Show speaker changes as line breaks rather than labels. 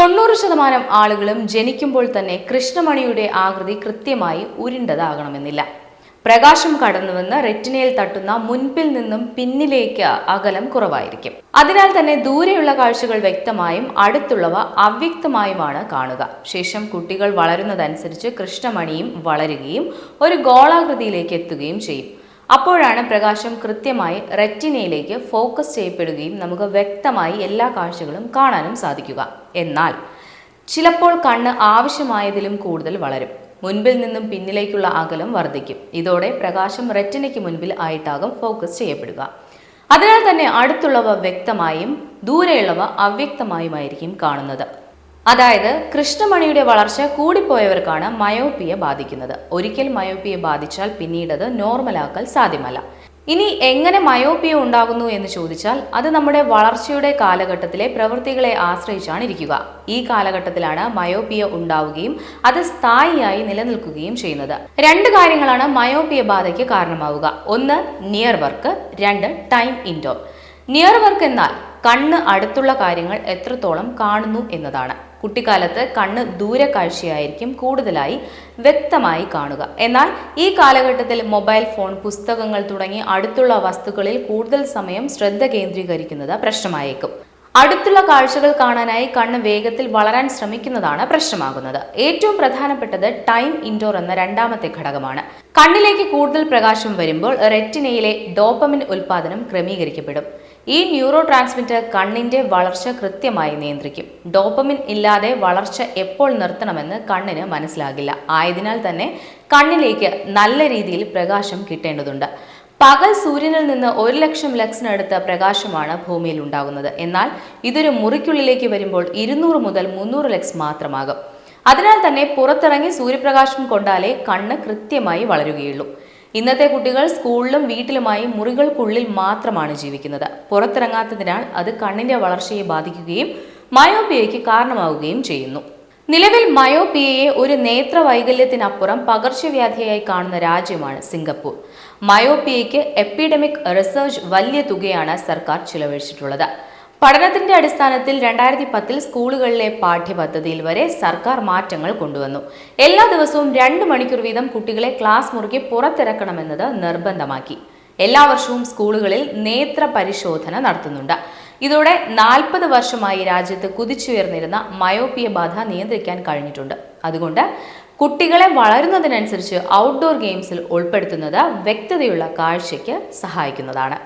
തൊണ്ണൂറ് ശതമാനം ആളുകളും ജനിക്കുമ്പോൾ തന്നെ കൃഷ്ണമണിയുടെ ആകൃതി കൃത്യമായി ഉരുണ്ടതാകണമെന്നില്ല. പ്രകാശം കടന്നുവന്ന് റെറ്റിനയിൽ തട്ടുന്ന മുൻപിൽ നിന്നും പിന്നിലേക്ക് അകലം കുറവായിരിക്കും. അതിനാൽ തന്നെ ദൂരെയുള്ള കാഴ്ചകൾ വ്യക്തമായും അടുത്തുള്ളവ അവ്യക്തമായുമാണ് കാണുക. ശേഷം കുട്ടികൾ വളരുന്നതനുസരിച്ച് കൃഷ്ണമണിയും വളരുകയും ഒരു ഗോളാകൃതിയിലേക്ക് എത്തുകയും ചെയ്യും. അപ്പോഴാണ് പ്രകാശം കൃത്യമായി റെറ്റിനയിലേക്ക് ഫോക്കസ് ചെയ്യപ്പെടുകയും നമുക്ക് വ്യക്തമായി എല്ലാ കാഴ്ചകളും കാണാനും സാധിക്കുക. എന്നാൽ ചിലപ്പോൾ കണ്ണ് ആവശ്യമായതിലും കൂടുതൽ വളരും. മുൻപിൽ നിന്നും പിന്നിലേക്കുള്ള അകലം വർദ്ധിക്കും. ഇതോടെ പ്രകാശം റെറ്റിനയ്ക്ക് മുൻപിൽ ആയിട്ടാകും ഫോക്കസ് ചെയ്യപ്പെടുക. അതിനാൽ തന്നെ അടുത്തുള്ളവ വ്യക്തമായും ദൂരെയുള്ളവ അവ്യക്തമായുമായിരിക്കും കാണുന്നത്. അതായത് കൃഷ്ണമണിയുടെ വളർച്ച കൂടിപ്പോയവർക്കാണ് മയോപ്പിയെ ബാധിക്കുന്നത്. ഒരിക്കൽ മയോപ്പിയെ ബാധിച്ചാൽ പിന്നീടത് നോർമലാക്കൽ സാധ്യമല്ല. ഇനി എങ്ങനെ മയോപ്പിയ ഉണ്ടാകുന്നു എന്ന് ചോദിച്ചാൽ അത് നമ്മുടെ വളർച്ചയുടെ കാലഘട്ടത്തിലെ പ്രവൃത്തികളെ ആശ്രയിച്ചാണ് ഇരിക്കുക. ഈ കാലഘട്ടത്തിലാണ് മയോപ്പിയ ഉണ്ടാവുകയും അത് സ്ഥായിയായി നിലനിൽക്കുകയും ചെയ്യുന്നത്. രണ്ട് കാര്യങ്ങളാണ് മയോപ്പിയ ബാധയ്ക്ക് കാരണമാവുക. ഒന്ന് നിയർ വർക്ക് രണ്ട് ടൈം ഇൻഡോർ നിയർ വർക്ക് എന്നാൽ കണ്ണ് അടുത്തുള്ള കാര്യങ്ങൾ എത്രത്തോളം കാണുന്നു എന്നതാണ്. കുട്ടിക്കാലത്ത് കണ്ണ് ദൂരക്കാഴ്ചയായിരിക്കും കൂടുതലായി വ്യക്തമായി കാണുക. എന്നാൽ ഈ കാലഘട്ടത്തിൽ മൊബൈൽ ഫോൺ പുസ്തകങ്ങൾ തുടങ്ങി അടുത്തുള്ള വസ്തുക്കളിൽ കൂടുതൽ സമയം ശ്രദ്ധ കേന്ദ്രീകരിക്കുന്നത് പ്രശ്നമായേക്കും. അടുത്തുള്ള കാഴ്ചകൾ കാണാനായി കണ്ണ് വേഗത്തിൽ വളരാൻ ശ്രമിക്കുന്നതാണ് പ്രശ്നമാകുന്നത്. ഏറ്റവും പ്രധാനപ്പെട്ടത് ടൈം ഇൻഡോർ എന്ന രണ്ടാമത്തെ ഘടകമാണ്. കണ്ണിലേക്ക് കൂടുതൽ പ്രകാശം വരുമ്പോൾ റെറ്റിനയിലെ ഡോപ്പമിൻ ഉൽപാദനം ക്രമീകരിക്കപ്പെടും. ഈ ന്യൂറോ ട്രാൻസ്മിറ്റർ കണ്ണിന്റെ വളർച്ച കൃത്യമായി നിയന്ത്രിക്കും. ഡോപ്പമിൻ ഇല്ലാതെ വളർച്ച എപ്പോൾ നിർത്തണമെന്ന് കണ്ണിന് മനസ്സിലാകില്ല. ആയതിനാൽ തന്നെ കണ്ണിലേക്ക് നല്ല രീതിയിൽ പ്രകാശം കിട്ടേണ്ടതുണ്ട്. പകൽ സൂര്യനിൽ നിന്ന് ഒരു ലക്ഷം ലക്സിനടുത്ത പ്രകാശമാണ് ഭൂമിയിൽ ഉണ്ടാകുന്നത്. എന്നാൽ ഇതൊരു മുറിക്കുള്ളിലേക്ക് വരുമ്പോൾ ഇരുന്നൂറ് മുതൽ മുന്നൂറ് ലക്സ് മാത്രമാകും. അതിനാൽ തന്നെ പുറത്തിറങ്ങി സൂര്യപ്രകാശം കൊണ്ടാലേ കണ്ണ് കൃത്യമായി വളരുകയുള്ളൂ. ഇന്നത്തെ കുട്ടികൾ സ്കൂളിലും വീട്ടിലുമായി മുറികൾക്കുള്ളിൽ മാത്രമാണ് ജീവിക്കുന്നത്. പുറത്തിറങ്ങാത്തതിനാൽ അത് കണ്ണിന്റെ വളർച്ചയെ ബാധിക്കുകയും മയോപിയയ്ക്ക് കാരണമാവുകയും ചെയ്യുന്നു. നിലവിൽ മയോപിയയെ ഒരു നേത്ര വൈകല്യത്തിനപ്പുറം പകർച്ചവ്യാധിയായി കാണുന്ന രാജ്യമാണ് സിംഗപ്പൂർ. മയോപിയയ്ക്ക് എപ്പിഡമിക് റിസർച്ച് വലിയ തുകയാണ് സർക്കാർ ചിലവഴിച്ചിട്ടുള്ളത്. പഠനത്തിന്റെ അടിസ്ഥാനത്തിൽ രണ്ടായിരത്തി പത്തിൽ സ്കൂളുകളിലെ പാഠ്യപദ്ധതിയിൽ വരെ സർക്കാർ മാറ്റങ്ങൾ കൊണ്ടുവന്നു. എല്ലാ ദിവസവും രണ്ട് മണിക്കൂർ വീതം കുട്ടികളെ ക്ലാസ് മുറിക്ക് പുറത്തിറക്കണമെന്നത് നിർബന്ധമാക്കി. എല്ലാ വർഷവും സ്കൂളുകളിൽ നേത്ര പരിശോധന നടത്തുന്നുണ്ട്. ഇതോടെ നാൽപ്പത് വർഷമായി രാജ്യത്ത് കുതിച്ചുയർന്നിരുന്ന മയോപ്പിയ ബാധ നിയന്ത്രിക്കാൻ കഴിഞ്ഞിട്ടുണ്ട്. അതുകൊണ്ട് കുട്ടികളെ വളരുന്നതിനനുസരിച്ച് ഔട്ട്ഡോർ ഗെയിംസിൽ ഉൾപ്പെടുത്തുന്നത് വ്യക്തതയുള്ള കാഴ്ചയ്ക്ക് സഹായിക്കുന്നതാണ്.